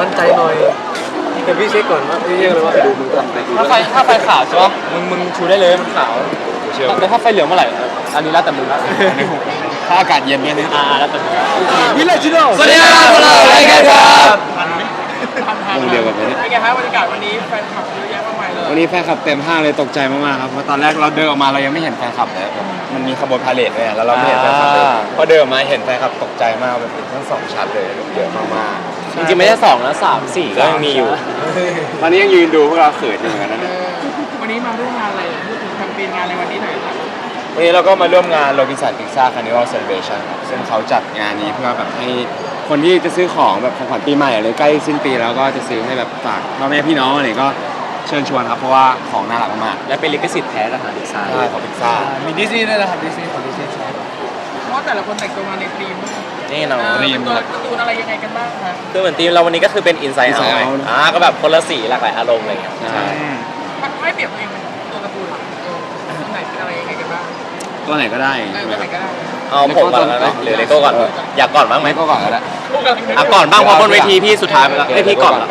มั่นใจหน่อยแต่พี่เช็คก่อนว่าพี่เช็คเลยว่าดูมึงทำไปดูถ้าไฟถ้าไฟขาวใช่ปะมึงมึงชูได้เลยมันขาวเชื่อแต่ถ้าไฟเหลืองเมื่อไหร่อันนี้แล้วแต่มึงละถ้าอากาศเย็นเนี่ยนะอ่าแล้วแต่มึงวิลเลจโน่สวัสดีครับพวกเรารายกครับวงเดียวกันไหมเนี่ยเป็นครับบรรยากาศวันนี้แฟนคลับเยอะแยะ วันนี้แฟนคลับเต็มห้างเลยตกใจมากๆครับเพราะตอนแรกเราเดินออกมาเรายังไม่เห็นแฟนคลับเลยแบบมันมีขบวนพาเลทเลยอะแล้วเราไม่เห็นแฟนคลับเลยพอเดินออกมาเห็นแฟนคลับตกใจมากแบบเป็นทั้งสองชั้นเลยเยอะมากจริงๆไม่ใช่สองนะสามสี่ก็ยังมีอยู่ ๆตอนนี้ยังยืนดูพวกเราเขินอยู่เหมือนกันนะเนี่ยวันนี้มาร่วมงานอะไรพูดถึงแคมเปญงานในวันนี้หน่อยครับวันนี้เราก็มาร่วมงานโรบินสันพิซซ่าคาร์นิวัลเซเลบรชั่นครับซึ่งเขาจัดงานนี้เพื่อแบบให้คนที่จะซื้อของแบบของขวัญปีใหม่หรือใกล้สิ้นปีแล้วก็จะซื้อให้แบบฝากพ่อแม่พี่น้องอะไรก็ เชิญชวนครับเพราะว่าของน่ารักมากและเป็นลิขสิทธิ์แท้ทหารดีไซน์ใช่ของพิซซ่ามีดิสนีย์ด้วยนะครับดิสนีย์ของดิสนีย์ใช่เพราะว่าแต่ละคนแต่งตัวมาในธีมนี่เนาะธีมตัวการ์ตูนอะไรยังไงกันบ้างครับคือเหมือนทีมเราวันนี้ก็คือเป็น Inside Out ไงอ่าก็แบบคนละสีหลากหลายอารมณ์อะไรอย่างเงี้ยใช่มันไม่เปรียบตัวเองเป็นตัวการ์ตูนหรอกเออตัวไหนเป็นอะไรยังไงกันบ้างตัวไหนก็ได้เออใช่ไหมตัวคไหนรับก็ได้เอาผมก่อนแล้วไหมหรือเลโก้ก่อนอยากก่อนบ้างไหมไม่ก็ก่อนก็ได้พูดกันเลยอะก่อนบ้างเพราะบนเวทีพี่สุดท้ายไปแล้วไอยพี่ก่อนเหรอ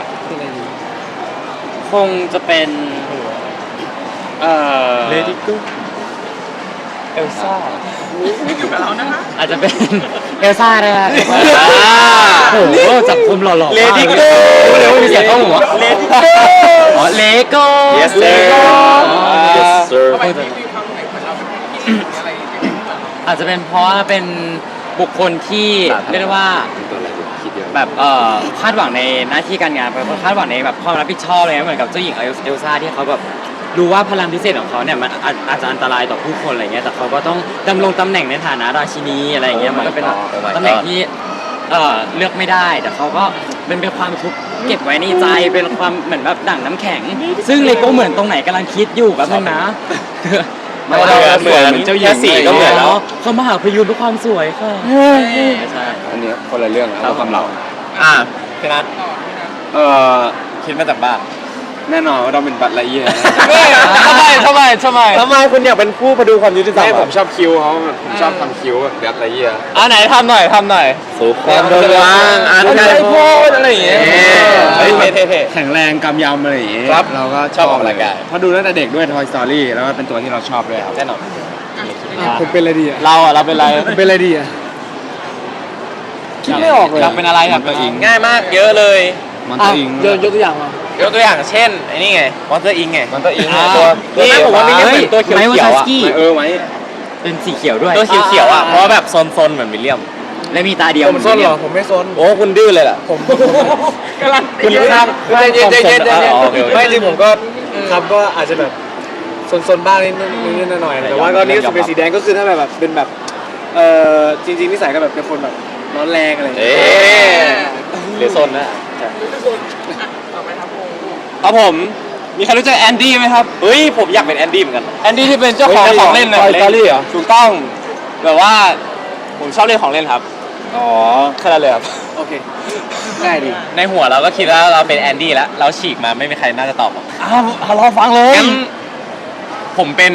คงจะเป็นเอ่อเลดี้กูเอลซ่าอยู่กับเรานะคะอาจจะเป็นเอลซ่าได้ไหมโอ้โหจับคุมหล่อๆเลดี้มากกูเร็วมีเสียงเข้าหัวเลดี้กูอ๋อเลโก้ yes sir yes sir ทำไมมีมีความไหนเหมือนเราเป็นพี่อะไรยังไงไม่เหมือนเราอาจจะเป็นเพราะว่าเป็นบุคคลที่เรียกได้ว่า แบบเอ่อคาดหวังในหน้าที่การงานเป็นคนคาดหวังในแบบความรับผิดชอบอะไรเงี้ยเหมือนกับเจ้าหญิงเอลเอลซ่าที่เขาแบบรู้ว่าพลังพิเศษของเขาเนี่ยมันอาจอาจจะอันตรายต่อผู้คนอะไรเงี้ยแต่เขาก็ต้องดำรงตำแหน่งในฐานะราชินีอะไรเงี้ยมันก็เป็น Oh my ตำแหน่ง God ที่เอ่อเลือกไม่ได้ แต่เขาก็เป็นเป็นความทุกข์เก็บไว้ในใจเป็นความเหมือนแบบดั่งน้ำแข็ง ซึ่งเลโก้เหมือนตรงไหนกำลังคิดอยู่แบบนึงนะ ไม่เหมือนเหมือนเจ้าหญิงแค่สีก็เหมือนแล้วเขามาหาพยูนด้วยความสวยค่ะใช่อันนี้คนละเรื่องแล้วความเราอะพี่นัทต่อพี่นะเออคิดมาจากบ้าน แน่นอนว่าเราเป็นบัตรละเอียดทำไมทำไมทำไมทำไมคุณอยากเป็นผู้พดุงความยุติธรรมไม่ผมชอบคิวเขาแบบผมชอบทำคิวแบบบัตรละเอียดอะไหนทำหน่อยทำหน่อยสู่ความโดนวางอ่านใจโพดอะไรอย่างเงี้ยเฮ้ยเท่เท่แข็งแรงกำยำอะไรอย่างเงี้ยครับเราก็ชอบออกกำลังกาย เพราะดูตั้งแต่เด็กด้วย Toy Story แล้วก็เป็นตัวที่เราชอบด้วยครับแน่นอนผมเป็นอะไรดีอะเราอะเราเป็นอะไรผมเป็นอะไรดีอะคิดไม่ออกเลยอยากเป็นอะไรอยากเป็นง่ายมากเยอะเลย มันอะตัวอิงยกยกตัวอย่างมา ยกตัวอย่างเช่นไอ้นี่ไงมอนเตอร์อิงไง มันตัวอิงอ่าตัวตัวแม่ผมว่ามีเฮ้ยตัวเขียวไมค์เขียววาอะซาสกี้เออไหมเป็นสีเขียวด้วย ตัวเขียวเขียวอะเพราะว่าแบบซนๆเหมือนวิลเลียม และมีตาเดียวผมซนเหรอผมไม่ซนโอ้คุณดื้อเลยล่ะผมกำลังคุณข้ามไม่เย็นเย็นเย็นเย็นอ๋อโอเคโอเคไม่จริงผมก็ครับก็อาจจะแบบซนๆบ้างนิดนิดหน่อยๆแต่ว่าก็นี่ก็คือเป็นสีแดงก็คือถ้าแบบแบบเป็นแบบเอ่อจริงๆนิสัยก็แบบเป็นคนแบบร้อนแรงอะไรอย่างเอ๊เงี้ยหรือซนนะ ต่อไปครับโอ้ครับผม มีใครรู้จักแอนดี้ไหมครับ เฮ้ย ผมอยากเป็นแอนดี้เหมือนกัน แอนดี้ที่เป็นเจ้าของของเล่นนะ Toy Story เหรอ ถูกต้อง แบบว่า ผมชอบเล่นของเล่นครับ อ๋อแค่นั้นเลยครับ โอเค ง่ายดีในหัวเราก็คิดว่าเราเป็นแอนดี้แล้ว เราฉีกมาไม่มีใครน่าจะตอบหรอกอ้าวรอฟังเลยงั้นผมเป็น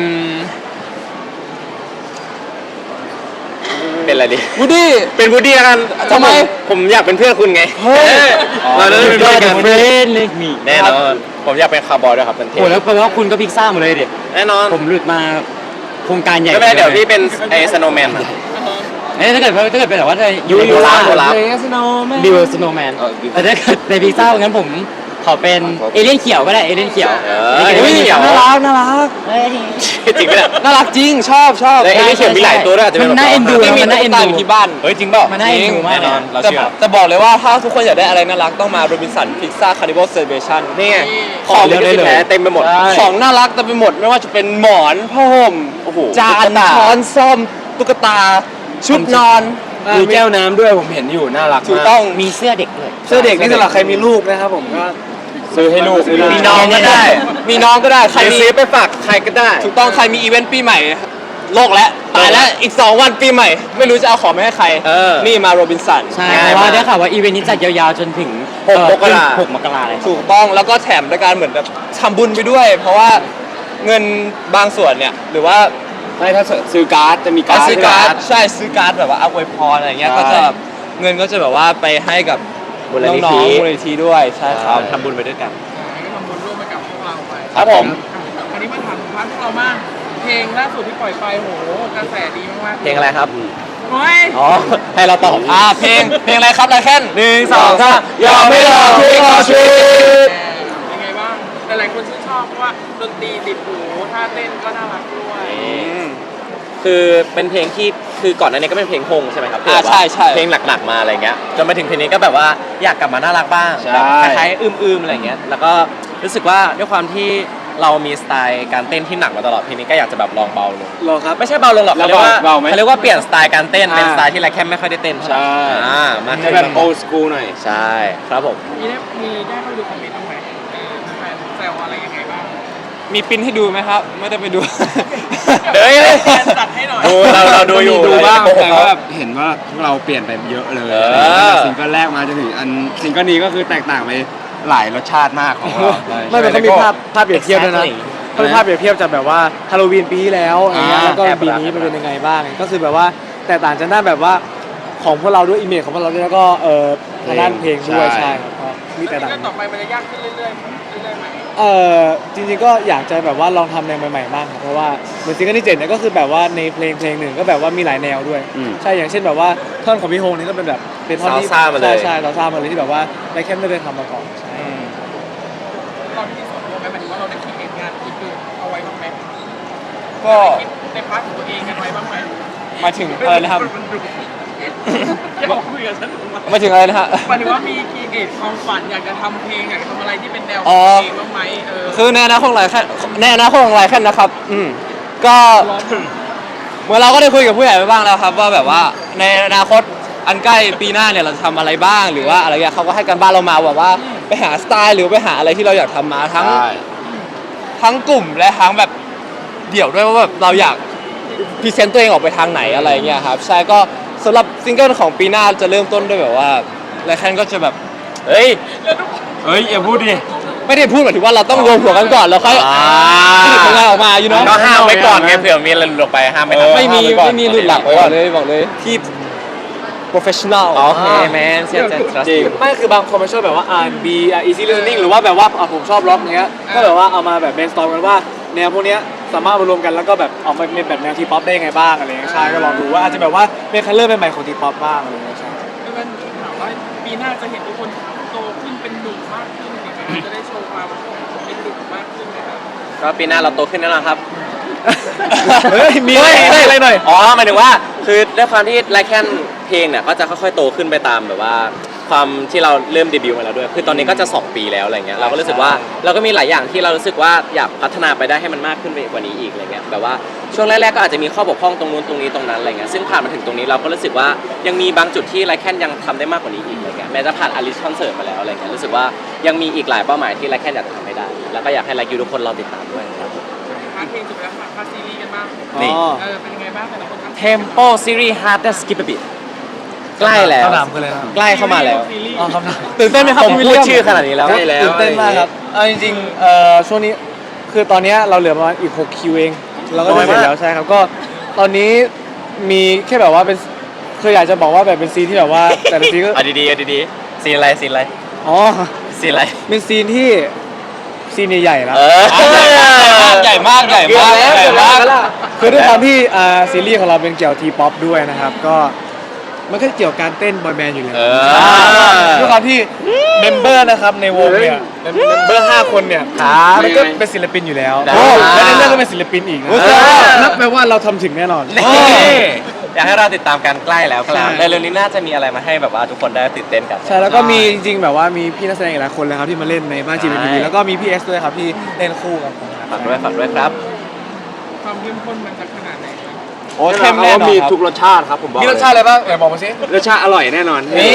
เป็นอะไรดี วูดดี้ เป็นวูดดี้แล้วกันทำไม ผมอยากเป็นเพื่อนคุณไงเฮ้ยเราจะได้เป็นเพื่อนกันเฟรนเล็กมีแน่นอน ผมอยากเป็นคาร์บอยด้วยครับเป็นเทโอ้แล้วแปลว่าคุณก็พิกซ่าหมดเลยดิแน่นอนผมหลุดมาโครงการใหญ่ไม่เป็นไรเดี๋ยวพี่เป็นไอ้สโนว์แมน เอ้ยถ้าเกิดถ้าเกิดเป็นแบบว่าถ้าอยู่ในยูพิซซ่ายูราฟเลสโนแมนดิวสโนว์แมนแต่ถ้าเกิดในพิซซ่างั้นผม ขอเป็นเอเลี่ยนเขียวก็ได้เอเลี่ยนเขียวเออเอเลี่ยนเขียว น่ารักน่ารักเฮ้ย จริงปะเนี่ย น่ารักจริงชอบชอบแล้วไอ้นี่เขียนมีหลายตัวด้วยอาจจะเป็นมันน่าเอ็นดูไม่มีมันน่าเอ็นดู ตุ๊กตาอยู่ที่บ้านเฮ้ยจริงเปล่ามันน่าเอ็นดูมากแน่นอนเราจะเชื่อจะบอกเลยว่าถ้าทุกคนอยากได้อะไรน่ารักต้องมาโรบินสันพิซซ่าคาร์นิวัลเซเลบรชั่นนี่ไงขอเลือกได้เลยแท้เต็มไปหมดของน่ารักเต็มไปหมดไม่ว่าจะเป็นหมอนผ้าห่มโอ้โหจานตุ๊กตช้อนซ่อมตุ๊กตา ชุดนอน มีแก้วน้ำด้วยผมเห็นอยู่น่ารักถูกมากต้อง มีเสื้อเด็กด้วย เสื้อเด็กนี่สำหรับใครมีลูกนะครับผมก็ ซื้อให้ลูกซื้อให้ลูกมีน้องก็ได้ มีน้องก็ได้ ใคใครรมีซื้อไปฝากใครก็ได้ ถูกต้องใครมีอีเวนต์ปีใหม่ โลกแล้วตายแล้วอีก 2 วันปีใหม่ ไม่รู้จะเอาของไปให้ใครเออนี่มาโรบินสันใช่ง่ายเพราะว่าากได้ข่าวว่าอีเวนต์นี้จัดยาวๆจนถึงหกเอ่อมกราหกมกราเลยถูกต้องแล้วก็แถมด้วยการเหมือนแบบทำบุญไปด้วย เพราะว่าเงินบางส่วนเนี่ยหรือว่าไม่ถ้าซื้อการ์ดจะมีกาการร์ดซื้อการ์ดใช่ซื้อการ์ดแบบว่าเอาไว้พรอะไรเงี้ยใช่ก็จะเงินก็จะแบบว่าไปให้กับ มูลนิน้อธิงๆมูลนิธิด้วยใช่ครับ ทำบุญไปด้วยกัน ก็ทำบุญร่วมไปกับพวกเราไปครับผมคราวนี้มาถามพาร์ทพวกเราบ้างเพลงล่าสุดที่ปล่อยไปโหกระแสดีมากๆเพลงอะไรครับ โอ้ยอ๋อ ให้เราตอบอ่าเพลงเพลงอะไรครับไรแค่นหนึ่งสองสามยอมไม่รอทุกอาชีพเป็นไงบ้างหลายๆคนชื่นชอบเพราะว่าดนตรีติดหูท่าเต้นก็น่ารักด้วย คือเป็นเพลงที่ คือก่อนหน้านี้ก็เป็นเพลงฮงใช่ไหมครับที่อ่าแบบว่าใช่ใช่เพลงหลักๆมาอะไรเงี้ยจนมาถึงเพลงนี้ก็แบบว่าอยากกลับมาน่ารักบ้างใช่ แบบคล้ายๆอึมๆอะไรเงี้ยแล้วก็รู้สึกว่าด้วยความที่เรามีสไตล์การเต้นที่หนักมาตลอดเพลงนี้ก็อยากจะแบบลองเบาลงรอครับ ไม่ใช่เบาลงหรอกแล้เขาวเรียกว่าเบาไหมเขาเรียกว่าเปลี่ยนสไตล์การเต้นเป็นอ่า สไตล์ที่ไรแค่ไม่ค่อยได้เต้นเท่าไหร่ใช่อ่ามาให้แบบโอสกูหน่อย ใช่ครับผม มีได้มีได้เข้าไปดูคอมเมนต์บ้างไหมเออแฟนแซวอะไรยังไงบ้าง มีปริ้นให้ดูไหมครับ ไม่ได้ไปดูเฮ้ยแฟนจัดให้หน่อยดูเราเราดูอยู่ดูบ้างเรอย่ไปโกหกแต่เขาก็แบบเห็นว่าพวกเราเปลี่ยนไปเยอะเลยเออ ตั้งแต่ซิงเกิลแรกมาจนถึงอันซิงเกิลนี้ก็คือแตกต่างไปหลายรสชาติมากของเราไม่มันก็มีภาพภาพเปรียบเทียบด้วยนะ Exactly เขาเป็นภาพเปรียบเทียบจากแบบว่าฮาโลวีนปีที่แล้วอย่างเงี้ยอ่า แล้วก็แอบปีรักนี้มันเป็นยังไงบ้าง ก็คือแบบว่าแตกต่างจากด้านแบบว่าของพวกเราด้วยอิมเมจของพวกเราด้วยแล้วก็เอ่อทางด้านเพลงด้วยใช่ครับก็มีแตกต่างก็ต่อไปมันจะยากขึ้นเรื่อยๆ เรื่อยๆไหมเอ่อจริงๆก็อยากจะแบบว่าลองทำแนวใหม่ๆบ้างครับเพราะว่าเหมือนซิงเกิลที่เจ็ดเนี่ยก็คือแบบว่าในเพลงเพลงหนึ่งก็แบบว่ามีหลายแนวด้วย อืมใช่อย่างเช่นแบบว่าท่อนของพี่โฮงนี่ก็เป็นแบบเป็นท่อนที่ซาวซ่ามาเลย ใช่ใช่ซาวซ่ามาเลยที่แบบว่าไรแค่ไม่ได้ทำมาก่อนใช่เราที่มีส่วนร่วมไหมหมายถึงว่าเราได้คิดเองงานคิดดูเอาไว้บ้างไหมก็คิดในพาร์ทของตัวเองกันไว้บ้างไหมมาถึงอะไรนะครับ อย่าบอกคุยกับฉันทำไมมาถึงอะไรนะฮะ หมายถึงว่ามีคีเอทความฝันอยากจะทำเพลงอยากจะทำอะไรที่เป็นแนวขอ๋องอตัวเองบ้างไหมเออคือในอนาคตของไรแค่ในอนาคตของไรแค่นะครับ อืม ก็เหมื่อนเราก็ได้คุยกับผู้ใหญ่ไปบ้างแล้วครับ ว่าแบบว่าในอนาคตอันใกล้ปีหน้าเนี่ยเราจะทำอะไรบ้าง หรือว่าอะไรอย่างเงี้ยเขาก็ให้กันบ้านเรามาแบบว่าไปหาสไตล์หรือไปหาอะไรที่เราอยากทำมาทั้งใช่ทั้งกลุ่มและทั้งแบบเดี่ยวด้วยว่าแบบเราอยากพรีเซนต์ตัวเองออกไปทางไหนอะไรเงี้ยครับใช่ก็ สำหรับซิงเกิลของปีหน้าจะเริ่มต้นด้วยแบบว่าไรแค่ก็จะแบบเฮ้ยเฮ้ยอย่าพูดดิ ไม่ได้พูดหมายถึงว่าเราต้องรวมหัวกันก่อนแล้วค่อยอ่า ผลิตผลงานออกมาอยู่เนาะก็ห้ามไว้ก่อนไงเผื่อมีอะไรหลุดออกไปห้ามไม่ทันไม่มีห้าว้ก่อนไม่มีหลุดหลักบอกเลยบอกเลยที่ professional โอเคแมนเสียใจ trust จริง you ไม่คือบางคนมันชอบแบบว่า R&B อะ easy listening หรือว่าแบบว่าอะผมชอบร็อกเงี้ยก็แบบว่าเอามาแบบ brainstorm กันว่า แนวพวกเนี้ยสามารถมารวมกันแล้วก็แบบออกมาเป็นแบบแนวทีป๊อปได้ยังไงบ้างอะไรเงี้ยใช่ก็ลองดูว่าอาจจะแบบว่าเป็นคัลเลอร์ใหม่ๆของทีป๊อปบ้างอะไรเงี้ยใช่คือมันถามว่าปีหน้าจะเห็นทุกคนโตขึ้นเป็นหนุ่มมากขึ้นอย่างเงี้ยจะได้โชว์ความเป็นหนุ่มมากขึ้นนะครับก็ปีหน้าเราโตขึ้นแน่นอนครับ เฮ้ยมีอะไรได้อะไรหน่อย อ๋อหมายถึงว่า คือด้วยความที่ไลแคนเพลงเนี่ยก็จะค่อยๆโตขึ้นไปตามแบบว่า ความที่เราเริ่มเดบิวต์มาแล้วด้วย คือตอนนี้ก็จะ2ปีแล้วอะไรเงี้ย เราก็รู้สึกว่าเราก็มีหลายอย่างที่เรารู้สึกว่าอยากพัฒนาไปได้ให้มันมากขึ้นไปกว่านี้อีกอะไรเงี้ย แบบว่าช่วงแรกๆก็อาจจะมีข้อบกพร่องตรงนู้นตรงนี้ตรงนั้นอะไรเงี้ย ซึ่งผ่านมาถึงตรงนี้เราก็รู้สึกว่ายังมีบางจุดที่ไลแคนยังทำได้มากกว่านี้อีกอะไรเงี้ย แม้จะผ่านอาริสคอนเสิร์ตมาแล้วอะไรเงี้ย รู้สึกว่ายังมีอีกหลายเป้าหมายที่ไลแคนอยากจะทำให้ได้ แล้วก็อยากให้ไลคิวทุกคนรอติดตามด้วยครับพาร์ทเพลงจบแล้วค่ะพาร์ทซีรีส์กันบ้างนี่อ๋อเออเป็นยังไงบ้างแต่ละคนทั้ง Tempo Series Hard That Skip a Bit ใกล้แล้ว คำถามคืออะไรนะครับใกล้เข้ามาแล้วซีรีส์อ๋อคำถามตื่นเต้นไหมครับผมพี่พูวิลดเลียมชื่อขนาดนี้แล้วครับตื่นเต้นมากครับเอาจริงๆเอ่อช่วงนี้คือตอนเนี้ยเราเหลือประมาณอีก 6 คิวเองเราก็จะเสร็จแล้วใช่ครับก็ตอนนี้มีแค่แบบว่าเป็นคืออยากจะบอกว่าแบบเป็นซีนที่แบบว่า แต่ละซีนก็เอาดีๆเอาดีๆซีนอะไรซีนอะไรอ๋อซีนอะไรเป็นซีนที่ซีนใหญ่ๆแล้ว เออ ใหญ่มากใหญ่มากใหญ่มาก คือด้วยความที่อ่าซีรีส์ของเราเป็นเกี่ยวทีป๊อปด้วยนะครับ ก็ มันก็เกี่ยวกับการเต้นบอยแบนด์อยู่แล้ว เออ ด้วยความที่เมมเบอร์นะครับในวงเนี่ยเมมเบอร์ห้าคนเนี่ยครับมันก็เป็นศิลปินอยู่แล้วได้และในเรื่องก็เป็นศิลปินอีกนะเออ นับแปลว่าเราทำถึงแน่นอน นี่อยากให้เราติดตามกันใกล้แล้วครับใช่ ในเร็วนี้น่าจะมีอะไรมาให้แบบว่าทุกคนได้ตื่นเต้นกัน ใช่แล้วก็มีจริงๆแบบว่ามีพี่นักแสดงอีกหลายคนเลยครับที่มาเล่นในบ้านจีนทีวีใช่ แล้วก็มีพี่เอสด้วยครับที่เล่นคู่กันนะครับ ฝากด้วยฝากด้วยครับ ความเข้มข้นมันจะขนาดไหนครับ โอ้เข้มแน่นอนมีครับทุกรสชาติครับผมบอกมีรสชาติอะไรบ้างไหนบอกมาสิ รสชาติอร่อยแน่นอน นี่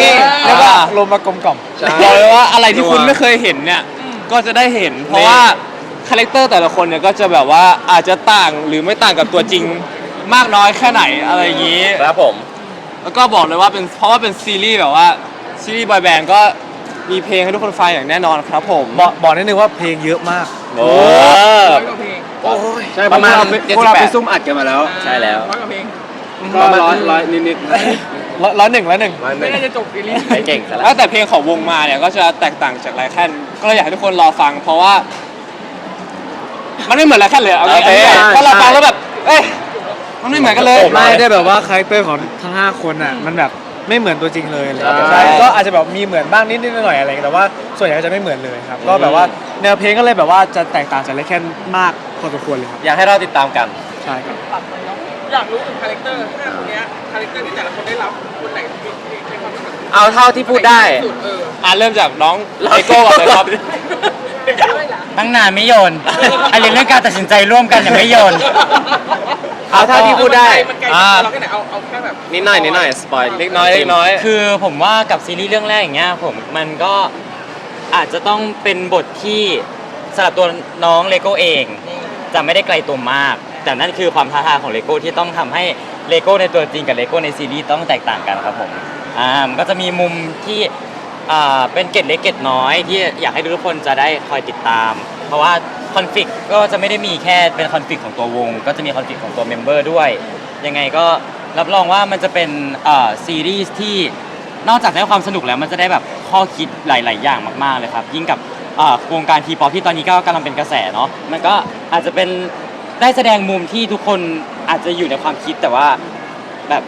เรียกว่าลมมากลมกล่อมบอกเลยว่าอะไรที่นัวคุณไม่เคยเห็นเนี่ยก็จะได้เห็น เพราะว่าคาแรคเตอร์แต่ละคนเนี่ยก็จะแบบว่าอาจจะต่างหรือไม่ต่างกับตัวจริงมากน้อยแค่ไหนอะไรอย่างนี้ ครับผม แล้วก็บอกเลยว่าเป็นเพราะว่าเป็นซีรีส์แบบว่าซีรีส์บอยแบนด์ก็มีเพลงให้ทุกคนฟังอย่างแน่นอนครับผม บอกบอกนิดนึงว่าเพลงเยอะมาก โอ้ร้อยกว่าเพลง ใช่ประมาณประมาณพวกเราไป78ซุ่มอัดกันมาแล้ว ใช่แล้ว ร้อยกว่าเพลงก็ร้อยร้อยนิดร้อยร้อยหนึ่งร้อยหนึ่งมันไม่น่าจะจบซีรีส์ไม่เก่งซะแล้วแล้ว แต่เพลงของวงมาเนี่ยก็จะแตกต่างจากไรแค่นก็เลยอยากให้ทุกคนรอฟัง เพราะว่า มันไม่เหมือนไรแค่นเลยเอางี้โอเคเพราะเราฟังแล้วแบบ เอ้ยมันไม่เหมือนกันเลยไม่ได้แบบว่าคาแรคเตอร์ของทั้ง5คนอะมันแบบไม่เหมือนตัวจริงเลยอะไรอย่างเลยใช่ใช่ก็อาจจะแบบมีเหมือนบ้างนิดนิดๆหน่อยๆอะไรอย่างเงี้ยแต่ว่าส่วนใหญ่ก็จะไม่เหมือนเลยครับ ก็แบบว่าแนวเพลงก็เลยแบบว่าจะแตกต่างจากเลแค่มาก พอสมควรเลยครับ อยากให้เราติดตามกัน ใช่ครับ อยากรู้ถึงคาแรคเตอร์ห้าคนเนี้ยคาแรคเตอร์ที่แต่ละคนได้รับคนไหนมีมีมีความสำคัญเอาเท่าที่พูดได้ สุดเอออะเริ่มจากน้องไอโก้ก่อนเลยครับ ตั้งนานไม่โยนอะไรเรื่องการตัดสินใจร่วมกันเนี่ยไม่โยน เอาเท่าที่พูดได้ มันไกลอ่าจากเราแค่ไหนเอาเอาแค่แบบนิดหน่อยนิดหน่อยสปอยเล็กน้อยเล็กน้อย คือผมว่ากับซีรีส์เรื่องแรกอย่างเงี้ยผมมันก็อาจจะต้องเป็นบทที่สำหรับตัวน้องเลโก้เอง จะไม่ได้ไกลตัวมาก แต่นั่นคือความท้าทายของเลโก้ที่ต้องทำให้เลโก้ในตัวจริงกับเลโก้ในซีรีส์ต้องแตกต่างกันครับผมอ่ามันก็จะมีมุมที่อ่าเป็นเกร็ดเล็กเกร็ดน้อยที่อยากให้ทุกคนจะได้คอยติดตาม เพราะว่าคอนฟ lict ก็จะไม่ได้มีแค่เป็นคอนฟ lict ของตัววง ก็จะมีคอนฟ lict ของตัวเมมเบอร์ด้วย ยังไงก็รับรองว่ามันจะเป็นอ่าซีรีส์ที่นอกจากได้ความสนุกแล้วมันจะได้แบบข้อคิดหลาย ๆ อย่างมาก ๆ เลยครับ ยิ่งกับ อ่าวงการทีป๊อปที่ตอนนี้ก็กำลังเป็นกระแสเนาะมันก็อาจจะเป็นได้แสดงมุมที่ทุกคนอาจจะอยู่ในความคิดแต่ว่าแบบ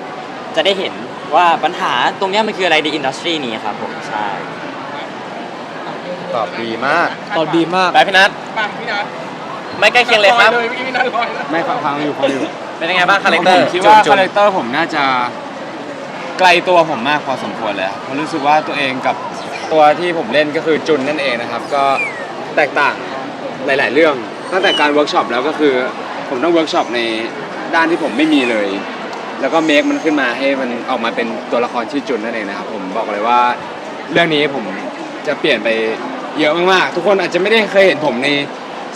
จะได้เห็นว่าปัญหาตรงเนี้ยมันคืออะไรในอินดัสทรีนี้ครับผมใช่ตอบดีมาก ตอบดีมาก ไปพี่นัทปังพี่นัทไม่ใกล้เคียงเลยครับเลยเมื่อกี้พี่นัทลอยแล้ว ไม่ฟังฟังอยู่ฟังอยู่เป็นยังไงบ้างคาแรคเตอผร์มคิดว่าคาแรคเตอร์ผมน่าจะไกลตัวผมมากพอสมควรเลยครับผมรู้สึกว่าตัวเองกับ ตัวที่ผมเล่นก็คือจุนนั่นเองนะครับ ก็แตกต่างหลาย ๆ เรื่อง ตั้งแต่การเวิร์กช็อปแล้วก็คือผมต้องเวิร์กช็อปในด้านที่ผมไม่มีเลย แล้วก็เมคมันขึ้นมาให้มันออกมาเป็นตัวละครชื่อจุนนั่นเองนะครับผมบอกเลยว่าเรื่องนี้ผมจะเปลี่ยนไปเยอะมากๆ ทุกคนอาจจะไม่ได้เคยเห็นผมใน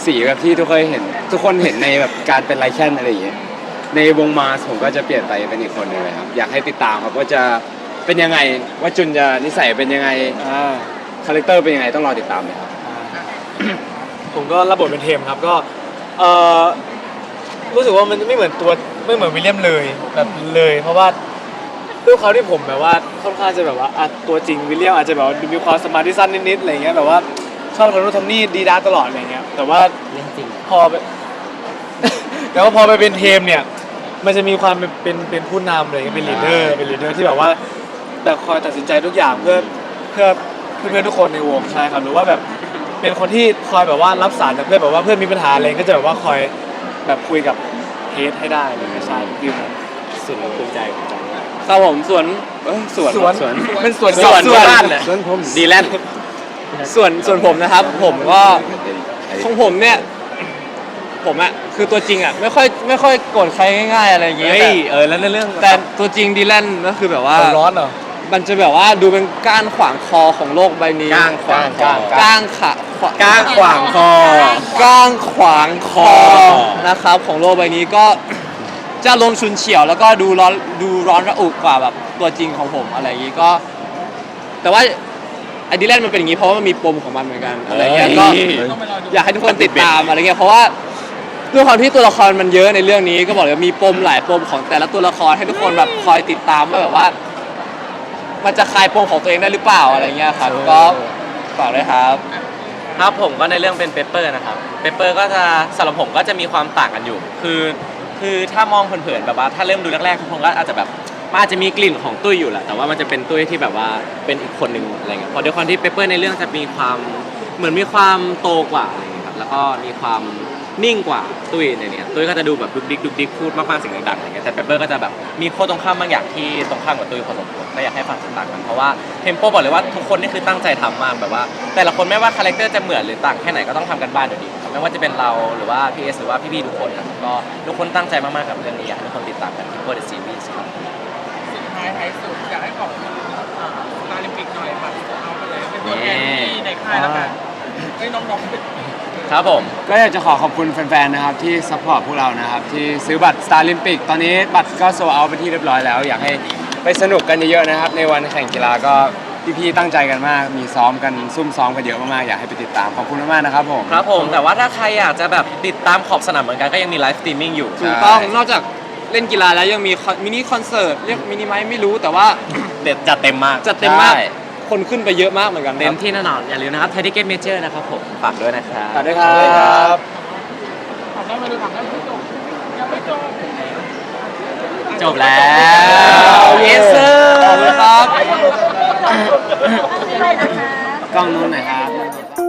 สีแบบที่ทุกเคยเห็น ทุกคนเห็นในแบบการเป็นไลแคนอะไรอย่างเงี้ยในวงมาสผมก็จะเปลี่ยนไปเป็นอีกคนหนึงเลยครับอยากให้ติดตามครับว่าจะ เป็นยังไงว่าจุนจะนิสัยเป็นยังไงอ่า คาแรคเตอร์เป็นยังไงต้องรอติดตามเลยครับ ผมก็รับบทเป็นเทมครับก็เออรู้สึกว่ามันไม่เหมือนตัวไม่เหมือนวิลเลียมเลยแบบเลย เพราะว่าด้วยเขาที่ผมแบบว่าค่อนข้างจะแบบว่าอะตัวจริงวิลเลียมอาจจะแบบว่าดูมีความสมาธิสั้นนิดๆอะไรเงี้ยแบบว่าชอบทำนู่นทำนี่ดีด้าตลอดอะไรเงี้ยแต่ว่าเรื่องจริง พอไป แต่ว่าพอไปเป็นเทมเนี่ย มันจะมีความเป็นเป็นเป็นผู้นำเลยเป็นลีดเดอร์เป็นลีดเดอร์ที่แบบว่า แบบคอยตัดสินใจทุกอย่างเพื่อเพื่อเพื่อนๆทุกคนในวงใช่ครับหรือว่าแบบเป็นคนที่คอยแบบว่ารับสารจากเพื่อนแบบว่าเพื่อนมีปัญหาอะไรก็จะแบบว่าคอยแบบคุยกับเฮดให้ได้อะไรอย่างเงี้ยใช่คือแบบสุดภูมิใจครับผมสวนเอ้ยสวนสวน สวน เป็นสวนส่วนสวนบ้านเลยส่วนผมดีแลนด์ส่วนส่วนผมนะครับ ผมก็ของผมเนี่ย ผมอะคือตัวจริงอะไม่ค่อยไม่ค่อยโกรธใครง่ายๆอะไรอย่างเงี้ยเฮ้แต่ยเออ แล้วในเรื่องแต่ตัวจริงดีแลนก็คือแบบว่า ร้อนเหรอ มันจะแบบว่าดูเป็นก้านขวางคอของโลกใบนี้ก้างขวางคอ ก้างขะขวก้างขวางคอ ก้างขวางคอคอนะครับของโลกใบนี้ก็ จะลนชุนเฉียวแล้วก็ดูร้อนดูร้อนระอุกว่าแบบตัวจริงของผมอะไรอย่างงี้ก็ แต่ว่าไอดีแลนด์มันเป็นอย่างงี้เพราะว่ามันมีปมของมันเหมือนกันอะไรเงี้ยก็ต้องไปรอดูอยากให้ทุกคนติดตามอะไรเงี้ยเพราะว่าด้วยความที่ตัวละครมันเยอะในเรื่องนี้ก็บอกเลยว่ามีปมหลายปมของแต่ละตัวละครให้ทุกคนแบบคอยติดตามว่าแบบว่า มันจะคลายปมของตัวเองได้หรือเปล่าอะไรเงี้ยครับก็ฝากด้วยครับ ครับผมก็ในเรื่องเป็นเปเปอร์นะครับเปเปอร์ก็จะสำหรับผมก็จะมีความต่างกันอยู่ คือคือถ้ามองเผินๆแบบว่าถ้าเริ่มดูแรกๆทุกคนก็อาจจะแบบมันอาจจะมีกลิ่นของตุ้ยอยู่แหละแต่ว่ามันจะเป็นตุ้ยที่แบบว่าเป็นอีกคนหนึ่งอะไรเงี้ยเพราะด้วยความที่เปเปอร์ในเรื่องจะมีความเหมือนมีความโตกว่าอะไรเงี้ยครับแล้วก็มีความ นิ่งกว่าตุ้ยในเนี้ยตุ้ยก็จะดูแบบดุกดิกดุกดิกพูดมากๆเสียงดังๆอะไรเงี้ยแต่เปเปอร์ก็จะแบบมีโค้ดตรงข้ามบางอย่างที่ตรงข้ามกับตุ้ยพอสมควรก็อยากให้ฟังติดตามกันเพราะว่าเทมโปบอกเลยว่าทุกคนนี่คือตั้งใจทำมากแบบว่า แต่ละคนไม่ว่าคาแรคเตอร์จะเหมือนหรือต่างแค่ไหนก็ต้องทำกันบ้านอยู่ดีครับไม่ว่าจะเป็นเราหรือว่าพีเอสหรือว่าพี่ๆทุกคนนะครับก็ทุกคนตั้งใจมากๆกับเรื่องนี้อยากให้ทุกคนติดตามกันที่โปรเดซีรีส์ครับสุดท้ายท้ายสุดอยากให้ขอบคุณอ่าสตาร์ลิมปิกหน่อยค่ะเอาไปเลยเป็นตัวแทนที่ในค่ายแล้วกันเฮ้ยน้องๆเป็น ครับผม ก็อยากจะขอขอบคุณแฟนๆ นะครับที่ซัพพอร์ตพวกเรานะครับ ที่ซื้อบัตร Star Olympic ตอนนี้บัตรก็โซเอาไปนที่เรียบร้อยแล้ว อยากให้ไปสนุกกันเยอะๆนะครับ ในวันแข่งกีฬาก็พี่ๆตั้งใจกันมาก มีซ้อมกันซุ่มซ้อมกันเยอะมากๆอยากให้ไปติดตามขอบคุณมากๆนะครับผม ครับผมแต่ว่าถ้าใครอยากจะแบบติดตามขอบสนามเหมือนกันก็ยังมีไลฟ์สตรีมมิ่งอยู่ ถูกต้องนอกจากเล่นกีฬาแล้วยังมีคอนมินิคอนเสิร์ตเรียกมินิไหมไม่รู้แต่ว่า เด็ดจัดเต็มมาก จัดเต็มมาก ใช่ คนขึ้นไปเยอะมากเหมือนกันคเต็รัมบที่แน่นอนอย่าลืมนะครับไทเกตเมเจอร์นะครับผมฝากด้วยนะครับ ฝากด้วยครับถามได้มาดูถามได้ไม่จบยังไม่จบจบแล้ว Yes sir ขอบคุณครับกล้องนู้นหน่อยครับ